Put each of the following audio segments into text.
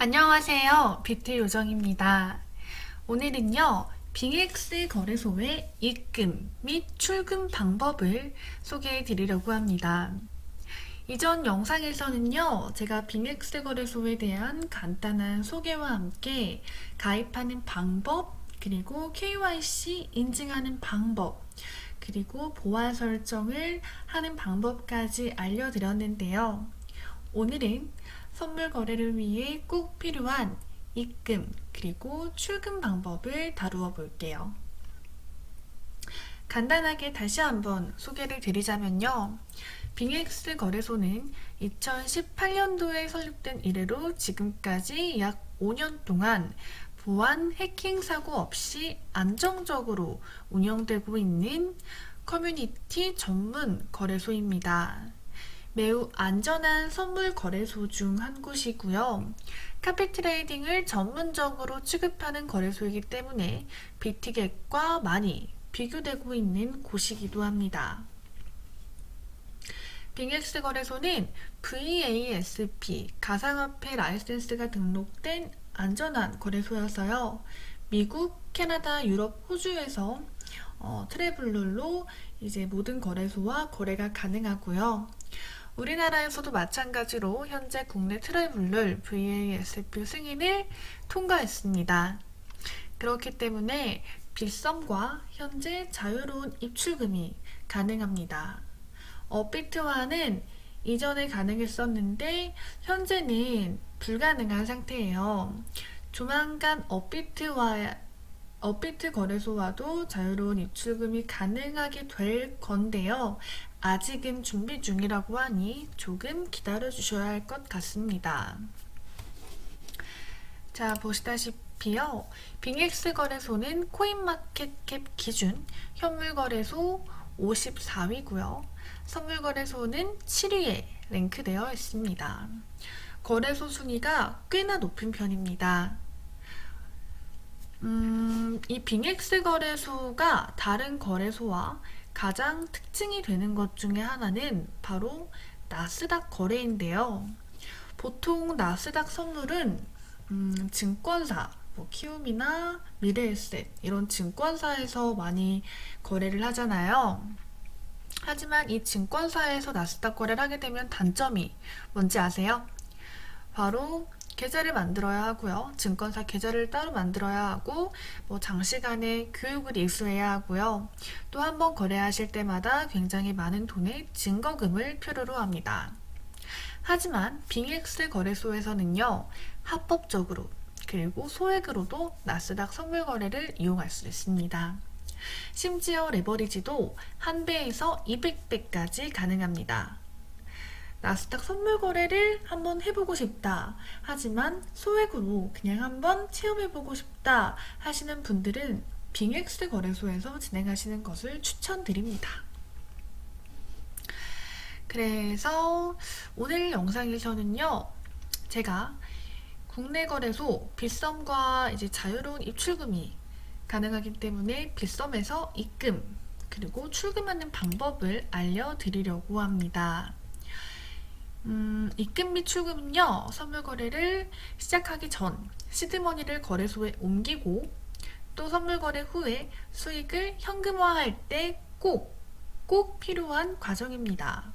안녕하세요. 비트 요정입니다. 오늘은요, 빙엑스 거래소의 입금 및 출금 방법을 소개해 드리려고 합니다. 이전 영상에서는요, 제가 빙엑스 거래소에 대한 간단한 소개와 함께 가입하는 방법, 그리고 KYC 인증하는 방법, 그리고 보안 설정을 하는 방법까지 알려드렸는데요. 오늘은 선물 거래를 위해 꼭 필요한 입금 그리고 출금 방법을 다루어 볼게요. 간단하게 다시 한번 소개를 드리자면요. 빙엑스 거래소는 2018년도에 설립된 이래로 지금까지 약 5년 동안 보안 해킹 사고 없이 안정적으로 운영되고 있는 커뮤니티 전문 거래소입니다. 매우 안전한 선물 거래소 중 한 곳이고요. 카피 트레이딩을 전문적으로 취급하는 거래소이기 때문에 비티겟과 많이 비교되고 있는 곳이기도 합니다. 빙엑스 거래소는 VASP 가상화폐 라이센스가 등록된 안전한 거래소여서요. 미국, 캐나다, 유럽, 호주에서 어, 트래블러로 이제 모든 거래소와 거래가 가능하고요. 우리나라에서도 마찬가지로 현재 국내 트래블러 VASP 승인을 통과했습니다. 그렇기 때문에 빗썸과 현재 자유로운 입출금이 가능합니다. 업비트와는 이전에 가능했었는데 현재는 불가능한 상태예요. 조만간 업비트와 업비트 거래소와도 자유로운 입출금이 가능하게 될 건데요. 아직은 준비 중이라고 하니 조금 기다려 주셔야 할 것 같습니다. 자, 보시다시피요. 빙엑스 거래소는 코인마켓캡 기준 현물 거래소 54위고요. 선물 거래소는 7위에 랭크되어 있습니다. 거래소 순위가 꽤나 높은 편입니다. 음, 이 빙엑스 거래소가 다른 거래소와 가장 특징이 되는 것 중에 하나는 바로 나스닥 거래인데요. 보통 나스닥 선물은 음, 증권사, 뭐 키움이나 미래에셋 이런 증권사에서 많이 거래를 하잖아요. 하지만 이 증권사에서 나스닥 거래를 하게 되면 단점이 뭔지 아세요? 바로 계좌를 만들어야 하고요. 증권사 계좌를 따로 만들어야 하고 뭐 장시간의 교육을 이수해야 하고요. 또 한 번 거래하실 때마다 굉장히 많은 돈의 증거금을 필요로 합니다. 하지만 빙엑스 거래소에서는요. 합법적으로 그리고 소액으로도 나스닥 선물 거래를 이용할 수 있습니다. 심지어 레버리지도 한 배에서 200배까지 가능합니다. 나스닥 선물 거래를 한번 해보고 싶다. 하지만 소액으로 그냥 한번 체험해보고 싶다 하시는 분들은 빙엑스 거래소에서 진행하시는 것을 추천드립니다. 그래서 오늘 영상에서는요, 제가 국내 거래소 빗썸과 이제 자유로운 입출금이 가능하기 때문에 빗썸에서 입금 그리고 출금하는 방법을 알려드리려고 합니다. 음, 입금 및 출금은요, 선물 거래를 시작하기 전 시드머니를 거래소에 옮기고 또 선물 거래 후에 수익을 현금화할 때 꼭, 꼭 필요한 과정입니다.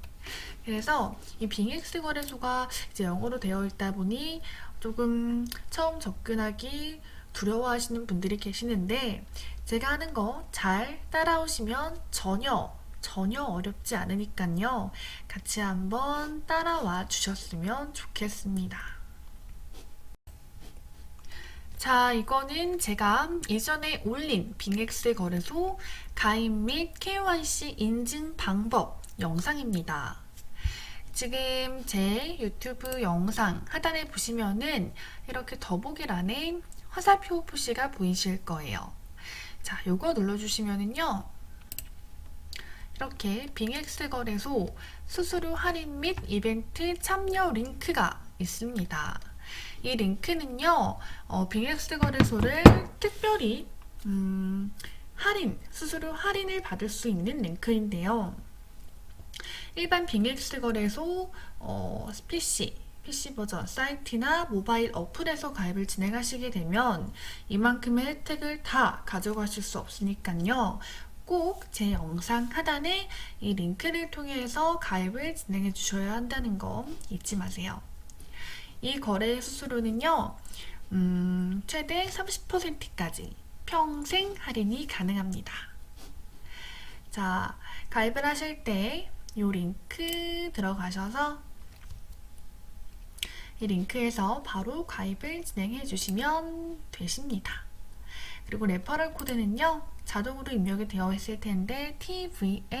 그래서 이 빙엑스 거래소가 이제 영어로 되어 있다 보니 조금 처음 접근하기 두려워하시는 분들이 계시는데 제가 하는 거 잘 따라오시면 전혀 전혀 어렵지 않으니까요. 같이 한번 따라와 주셨으면 좋겠습니다. 자, 이거는 제가 이전에 올린 빙엑스 거래소 가입 및 KYC 인증 방법 영상입니다. 지금 제 유튜브 영상 하단에 보시면은 이렇게 더보기란에 화살표 표시가 보이실 거예요. 자, 요거 눌러주시면은요. 이렇게 빙엑스 거래소 수수료 할인 및 이벤트 참여 링크가 있습니다. 이 링크는요, 어, 빙엑스 거래소를 특별히 음, 할인, 수수료 할인을 받을 수 있는 링크인데요. 일반 빙엑스 거래소, 어, PC, PC 버전 사이트나 모바일 어플에서 가입을 진행하시게 되면 이만큼의 혜택을 다 가져가실 수 없으니까요. 꼭 제 영상 하단에 이 링크를 통해서 가입을 진행해 주셔야 한다는 거 잊지 마세요. 이 거래 수수료는요, 음, 최대 30%까지 평생 할인이 가능합니다. 자, 가입을 하실 때 이 링크 들어가셔서 이 링크에서 바로 가입을 진행해 주시면 되십니다. 그리고 레퍼럴 코드는요, 자동으로 입력이 되어 있을 텐데 TVNRSU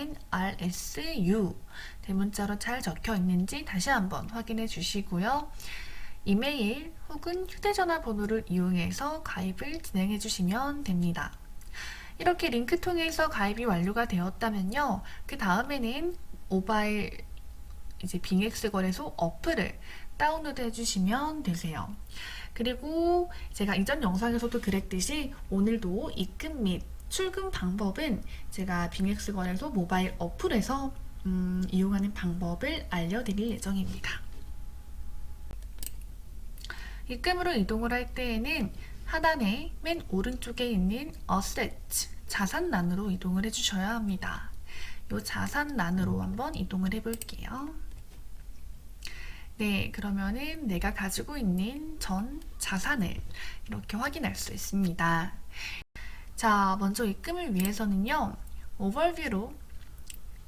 대문자로 잘 적혀 있는지 다시 한번 확인해 주시고요. 이메일 혹은 휴대전화 번호를 이용해서 가입을 진행해 주시면 됩니다. 이렇게 링크 통해서 가입이 완료가 되었다면요. 그 다음에는 모바일 이제 빙엑스 거래소 어플을 다운로드 해주시면 되세요. 그리고 제가 이전 영상에서도 그랬듯이 오늘도 입금 및 출금 방법은 제가 빙엑스 거래소 모바일 어플에서 음, 이용하는 방법을 알려드릴 예정입니다. 입금으로 이동을 할 때에는 하단에 맨 오른쪽에 있는 Assets 자산란으로 이동을 해주셔야 합니다. 이 자산란으로 한번 이동을 해볼게요. 네, 그러면은 내가 가지고 있는 전 자산을 이렇게 확인할 수 있습니다. 자, 먼저 입금을 위해서는요, 오버뷰로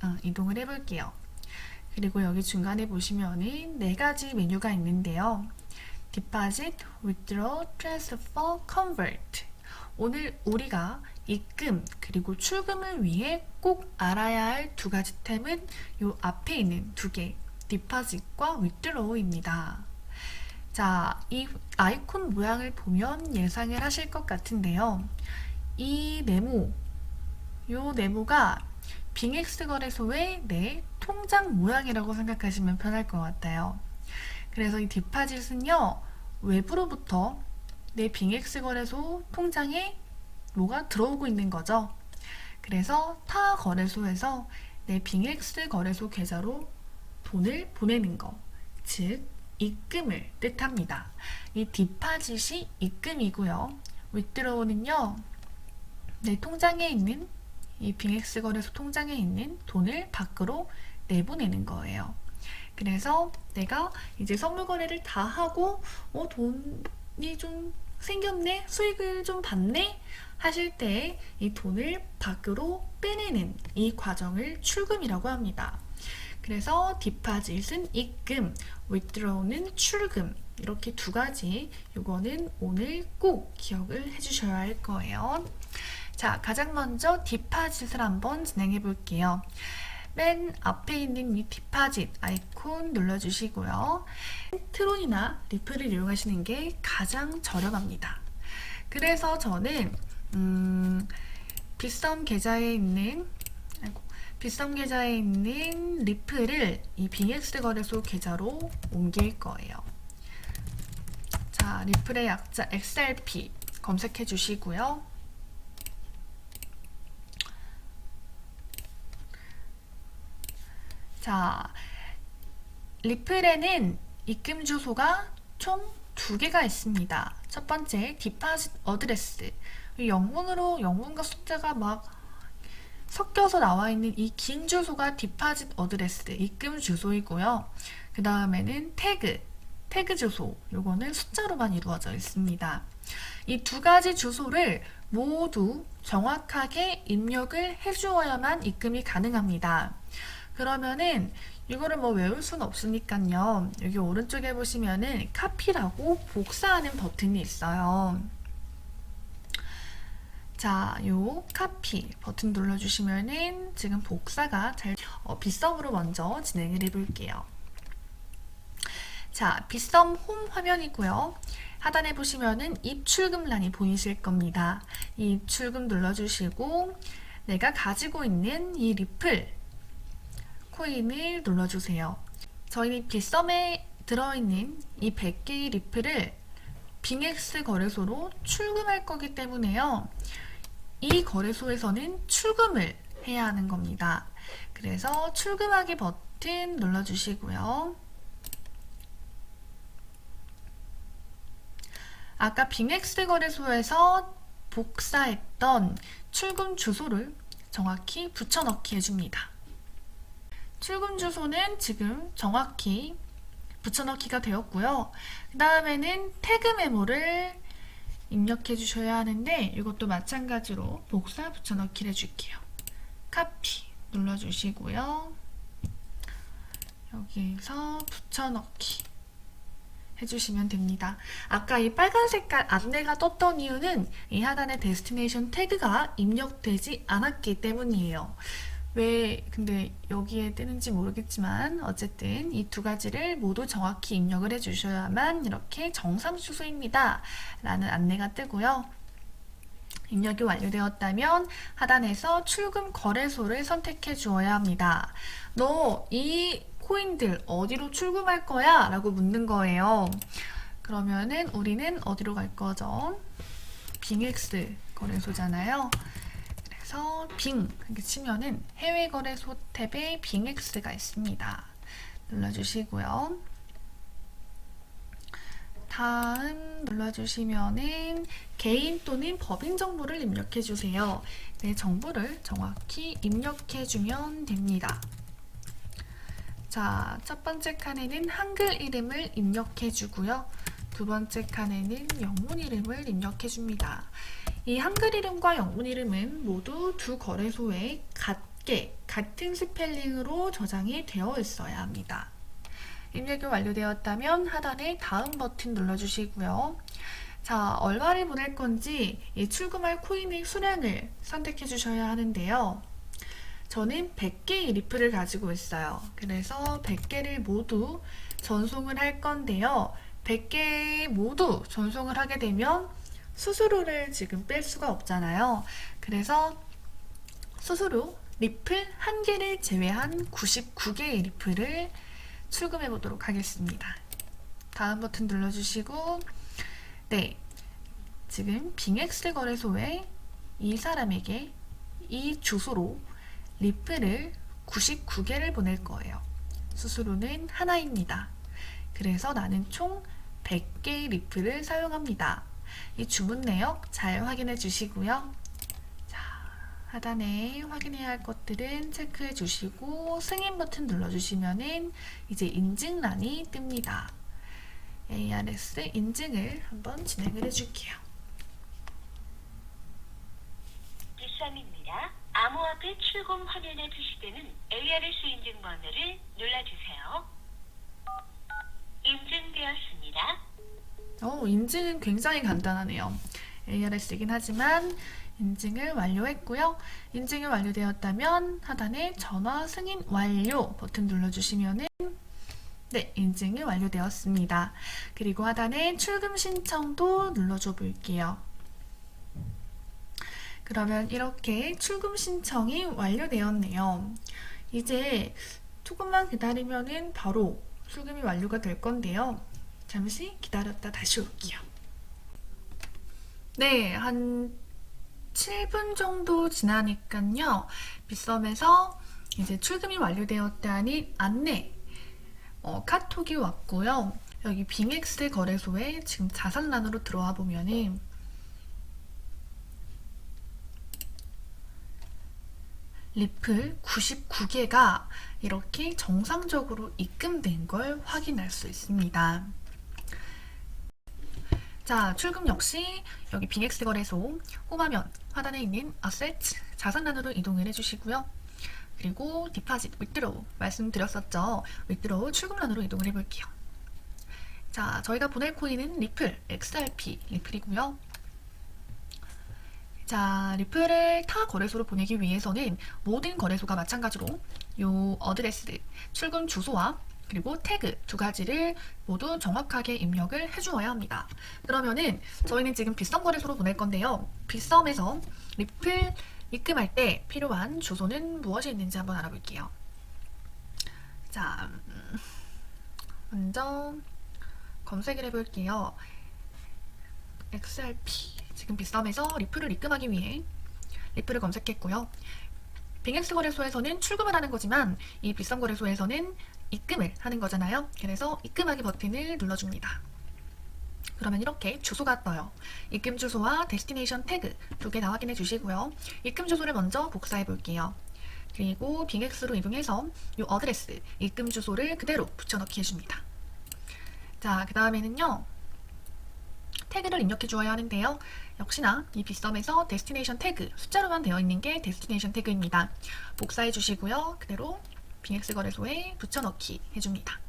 어, 이동을 해볼게요. 그리고 여기 중간에 보시면은 네 가지 메뉴가 있는데요. Deposit, Withdraw, Transfer, Convert. 오늘 우리가 입금 그리고 출금을 위해 꼭 알아야 할 두 가지 템은 이 앞에 있는 두 개, Deposit과 Withdraw입니다. 자, 이 아이콘 모양을 보면 예상을 하실 것 같은데요. 이 네모, 이 네모가 빙엑스 거래소의 내 통장 모양이라고 생각하시면 편할 것 같아요. 그래서 이 디파짓은요, 외부로부터 내 빙엑스 거래소 통장에 뭐가 들어오고 있는 거죠. 그래서 타 거래소에서 내 빙엑스 거래소 계좌로 돈을 보내는 거, 즉 입금을 뜻합니다. 이 디파짓이 입금이고요. withdraw는요, 내 통장에 있는 이 빙엑스 거래소 통장에 있는 돈을 밖으로 내보내는 거예요. 그래서 내가 이제 선물 거래를 다 하고 어 돈이 좀 생겼네 수익을 좀 받네 하실 때 이 돈을 밖으로 빼내는 이 과정을 출금이라고 합니다. 그래서 디파짓은 입금, withdraw는 출금 이렇게 두 가지 이거는 오늘 꼭 기억을 해주셔야 할 거예요. 자, 가장 먼저 디파짓을 한번 진행해 볼게요. 맨 앞에 있는 이 디파짓 아이콘 눌러주시고요. 트론이나 리플을 이용하시는 게 가장 저렴합니다. 그래서 저는 음, 빗썸 계좌에 있는 빗썸 계좌에 있는 리플을 이 빙엑스 거래소 계좌로 옮길 거예요. 자, 리플의 약자 XRP 검색해 주시고요. 자, 리플에는 입금 주소가 총 두 개가 있습니다. 첫 번째, 디파짓 어드레스. 영문으로 영문과 숫자가 막 섞여서 나와 있는 이 긴 주소가 디파짓 어드레스, 입금 주소이고요. 그 다음에는 태그, 태그 주소. 요거는 숫자로만 이루어져 있습니다. 이 두 가지 주소를 모두 정확하게 입력을 해주어야만 입금이 가능합니다. 그러면은 이거를 뭐 외울 수는 없으니까요. 여기 오른쪽에 보시면은 카피라고 복사하는 버튼이 있어요. 자, 요 카피 버튼 눌러주시면은 지금 복사가 잘, 어, 빗썸으로 먼저 진행을 해볼게요. 자, 빗썸 홈 화면이고요. 하단에 보시면은 입출금란이 보이실 겁니다. 이 입출금 눌러주시고 내가 가지고 있는 이 리플 코인을 눌러주세요. 저희는 빗썸에 들어있는 이 100개의 리플을 빙엑스 거래소로 출금할 거기 때문에요. 이 거래소에서는 출금을 해야 하는 겁니다. 그래서 출금하기 버튼 눌러주시고요. 아까 빙엑스 거래소에서 복사했던 출금 주소를 정확히 붙여넣기 해줍니다. 출금 주소는 지금 정확히 붙여넣기가 되었고요. 그 다음에는 태그 메모를 입력해 주셔야 하는데 이것도 마찬가지로 복사 붙여넣기를 해줄게요. 카피 눌러주시고요. 여기서 붙여넣기 해주시면 됩니다. 아까 이 빨간 색깔 안내가 떴던 이유는 이 하단의 데스티네이션 태그가 입력되지 않았기 때문이에요. 왜 근데 여기에 뜨는지 모르겠지만 어쨌든 이 두 가지를 모두 정확히 입력을 해 주셔야만 이렇게 정상 주소입니다. 라는 안내가 뜨고요. 입력이 완료되었다면 하단에서 출금 거래소를 선택해 주어야 합니다. 너 이 코인들 어디로 출금할 거야? 라고 묻는 거예요. 그러면은 우리는 어디로 갈 거죠? 빙엑스 거래소잖아요. 그래서 빙 이렇게 치면은 해외 거래소 탭에 빙엑스가 있습니다. 눌러주시고요. 다음 눌러주시면은 개인 또는 법인 정보를 입력해 주세요. 내 정보를 정확히 입력해 주면 됩니다. 자, 첫 번째 칸에는 한글 이름을 입력해 주고요. 두 번째 칸에는 영문 이름을 입력해 줍니다. 이 한글 이름과 영문 이름은 모두 두 거래소에 같게 같은 스펠링으로 저장이 되어 있어야 합니다. 입력이 완료되었다면 하단에 다음 버튼 눌러주시고요. 자, 얼마를 보낼 건지 이 출금할 코인의 수량을 선택해 주셔야 하는데요. 저는 100개의 리플을 가지고 있어요. 그래서 100개를 모두 전송을 할 건데요. 100개 모두 전송을 하게 되면 수수료를 지금 뺄 수가 없잖아요. 그래서 수수료 리플 1개를 제외한 99개의 리플을 출금해 보도록 하겠습니다. 다음 버튼 눌러주시고 네 지금 빙엑스 거래소에 이 사람에게 이 주소로 리플을 99개를 보낼 거예요. 수수료는 하나입니다. 그래서 나는 총 100개의 리플을 사용합니다. 이 주문 내역 잘 확인해 주시고요. 자, 하단에 확인해야 할 것들은 체크해 주시고 승인 버튼 눌러주시면은 이제 인증란이 뜹니다. ARS 인증을 한번 진행을 해줄게요. 일상입니다. 암호화폐 출금 화면에 표시되는 ARS 인증 번호를 눌러주세요. 인증되었습니다. 어, 인증은 굉장히 간단하네요. ARS이긴 하지만 인증을 완료했고요. 인증이 완료되었다면 하단에 전화 승인 완료 버튼 눌러주시면은 네, 인증이 완료되었습니다. 그리고 하단에 출금 신청도 눌러줘 볼게요. 그러면 이렇게 출금 신청이 완료되었네요. 이제 조금만 기다리면은 바로 출금이 완료가 될 건데요. 잠시 기다렸다 다시 올게요. 네, 한 7분 정도 지나니까요. 빗썸에서 이제 출금이 완료되었다는 안내 어, 카톡이 왔고요. 여기 빙엑스 거래소에 지금 자산란으로 들어와 보면은 리플 99개가 이렇게 정상적으로 입금된 걸 확인할 수 있습니다. 자, 출금 역시 여기 빙엑스 거래소 홈화면 하단에 있는 아세트 자산란으로 이동을 해주시고요. 그리고 디파짓, 위드로우 말씀드렸었죠. 위드로우 출금란으로 이동을 해볼게요. 자, 저희가 보낼 코인은 리플, XRP 리플이고요. 자, 리플을 타 거래소로 보내기 위해서는 모든 거래소가 마찬가지로 요 어드레스, 출금 주소와 그리고 태그 두 가지를 모두 정확하게 입력을 해주어야 합니다. 그러면은 저희는 지금 빗썸 거래소로 보낼 건데요. 빗썸에서 리플 입금할 때 필요한 주소는 무엇이 있는지 한번 알아볼게요. 자, 음, 먼저 검색을 해볼게요. XRP 지금 빗썸에서 리플을 입금하기 위해 리플을 검색했고요. 빙엑스 거래소에서는 출금을 하는 거지만 이 빗썸 거래소에서는 입금을 하는 거잖아요. 그래서 입금하기 버튼을 눌러줍니다. 그러면 이렇게 주소가 떠요. 입금 주소와 데스티네이션 태그 두 개 다 확인해 주시고요. 입금 주소를 먼저 복사해 볼게요. 그리고 빙엑스로 이동해서 이 어드레스, 입금 주소를 그대로 붙여넣기 해줍니다. 자, 그 다음에는요. 태그를 입력해 주어야 하는데요. 역시나 이 빗썸에서 데스티네이션 태그 숫자로만 되어 있는 게 데스티네이션 태그입니다. 복사해 주시고요. 그대로 빙엑스 거래소에 붙여넣기 해줍니다.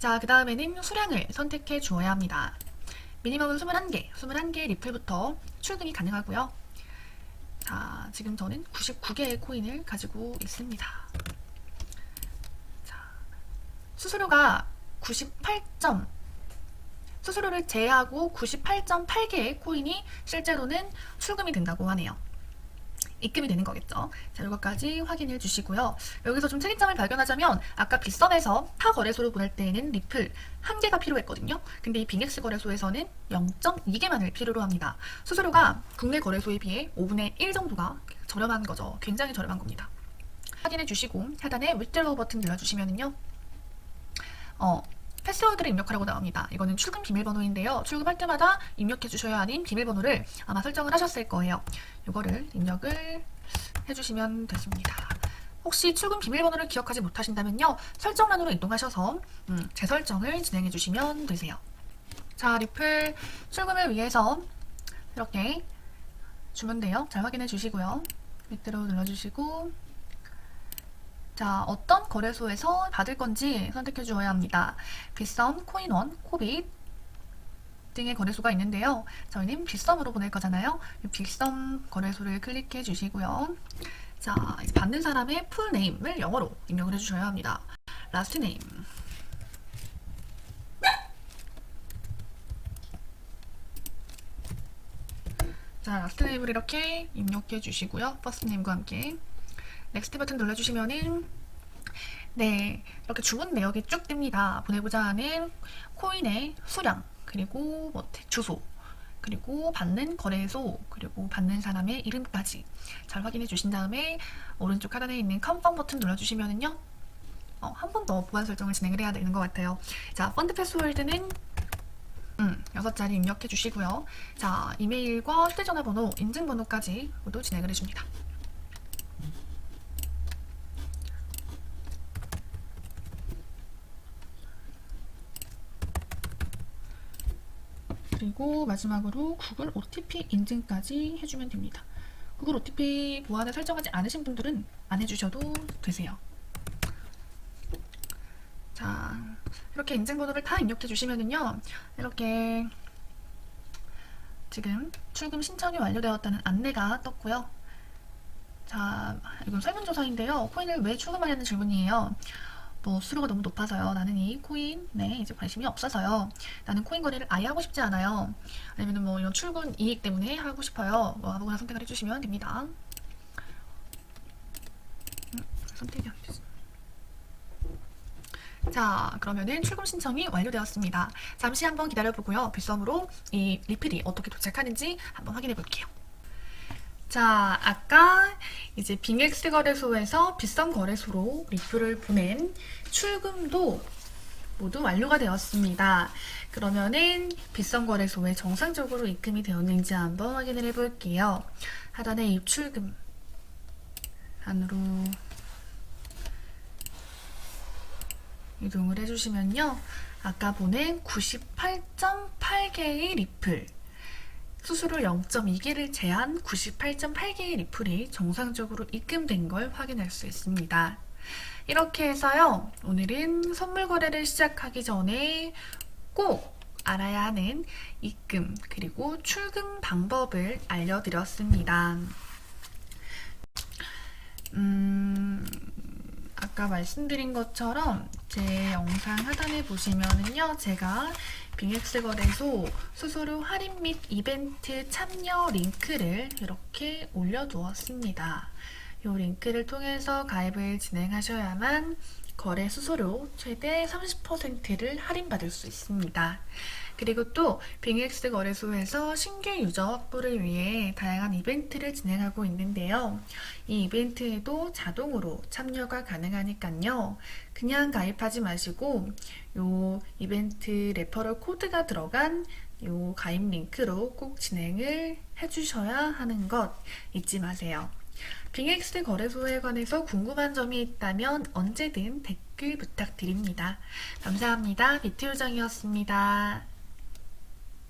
자, 그 다음에는 수량을 선택해 주어야 합니다. 미니멈은 21개, 21개 리플부터 출금이 가능하고요. 자, 지금 저는 99개의 코인을 가지고 있습니다. 자, 수수료가 98점, 수수료를 제외하고 98.8개의 코인이 실제로는 출금이 된다고 하네요. 입금이 되는 거겠죠. 자, 이것까지 확인해 주시고요. 여기서 좀 특이점을 발견하자면 아까 빗썸에서 타 거래소로 보낼 때에는 리플 한 개가 필요했거든요. 근데 이 빙엑스 거래소에서는 0.2개만을 필요로 합니다. 수수료가 국내 거래소에 비해 5분의 1 정도가 저렴한 거죠. 굉장히 저렴한 겁니다. 확인해 주시고 하단에 withdraw 버튼 눌러주시면은요. 어, 패스워드를 입력하라고 나옵니다. 이거는 출금 비밀번호인데요. 출금할 때마다 입력해 주셔야 하는 비밀번호를 아마 설정을 하셨을 거예요. 이거를 입력을 해주시면 되십니다. 혹시 출금 비밀번호를 기억하지 못하신다면요. 설정란으로 이동하셔서 음, 재설정을 진행해 주시면 되세요. 자, 리플 출금을 위해서 이렇게 주면 돼요. 잘 확인해 주시고요. 밑으로 눌러주시고 자, 어떤 거래소에서 받을 건지 선택해 주어야 합니다. 빗썸, 코인원, 코빗 등의 거래소가 있는데요. 저희는 빗썸으로 보낼 거잖아요. 이 빗썸 거래소를 클릭해 주시고요. 자, 받는 사람의 풀네임을 영어로 입력을 해 주셔야 합니다. 라스트 네임. 자, 라스트 네임을 이렇게 입력해 주시고요. 퍼스트 네임과 함께. 넥스트 버튼 눌러주시면은 네 이렇게 주문 내역이 쭉 뜹니다. 보내고자 하는 코인의 수량 그리고 뭐 대- 주소 그리고 받는 거래소 그리고 받는 사람의 이름까지 잘 확인해 주신 다음에 오른쪽 하단에 있는 컨펌 버튼 눌러주시면은요 어, 한 번 더 보안 설정을 진행을 해야 되는 것 같아요. 자 펀드 패스워드는 음, 6자리 입력해 주시고요. 자 이메일과 휴대전화번호 인증번호까지 모두 진행을 해줍니다. 그리고 마지막으로 구글 OTP 인증까지 해주면 됩니다. 구글 OTP 보안을 설정하지 않으신 분들은 안 해주셔도 되세요. 자, 이렇게 인증번호를 다 입력해 주시면은요, 이렇게 지금 출금 신청이 완료되었다는 안내가 떴고요. 자, 이건 설문조사인데요. 코인을 왜 출금하려는 질문이에요. 뭐 수수료가 너무 높아서요. 나는 이 코인에 이제 관심이 없어서요. 나는 코인 거래를 아예 하고 싶지 않아요. 아니면 뭐 이런 출근 이익 때문에 하고 싶어요. 뭐 아무거나 선택을 해주시면 됩니다. 음, 선택이 안 됐어. 자, 그러면은 출금 신청이 완료되었습니다. 잠시 한번 기다려보고요. 빗썸으로 이 리필이 어떻게 도착하는지 한번 확인해 볼게요. 자, 아까 이제 빙엑스 거래소에서 빗썸 거래소로 리플을 보낸 출금도 모두 완료가 되었습니다. 그러면은 빗썸 거래소에 정상적으로 입금이 되었는지 한번 확인을 해볼게요. 하단에 입출금 안으로 이동을 해주시면요. 아까 보낸 98.8개의 리플 수수료 0.2개를 제한 98.8개의 리플이 정상적으로 입금된 걸 확인할 수 있습니다. 이렇게 해서요, 오늘은 선물 거래를 시작하기 전에 꼭 알아야 하는 입금 그리고 출금 방법을 알려드렸습니다. 음, 아까 말씀드린 것처럼 제 영상 하단에 보시면은요, 제가 빙엑스 거래소 수수료 할인 및 이벤트 참여 링크를 이렇게 올려두었습니다. 이 링크를 통해서 가입을 진행하셔야만 거래 수수료 최대 30%를 할인받을 수 있습니다. 그리고 또 빙엑스 거래소에서 신규 유저 확보를 위해 다양한 이벤트를 진행하고 있는데요. 이 이벤트에도 자동으로 참여가 가능하니까요. 그냥 가입하지 마시고 요 이벤트 레퍼럴 코드가 들어간 요 가입 링크로 꼭 진행을 해주셔야 하는 것 잊지 마세요. 빙엑스 거래소에 관해서 궁금한 점이 있다면 언제든 댓글 부탁드립니다. 감사합니다. 비트요정이었습니다.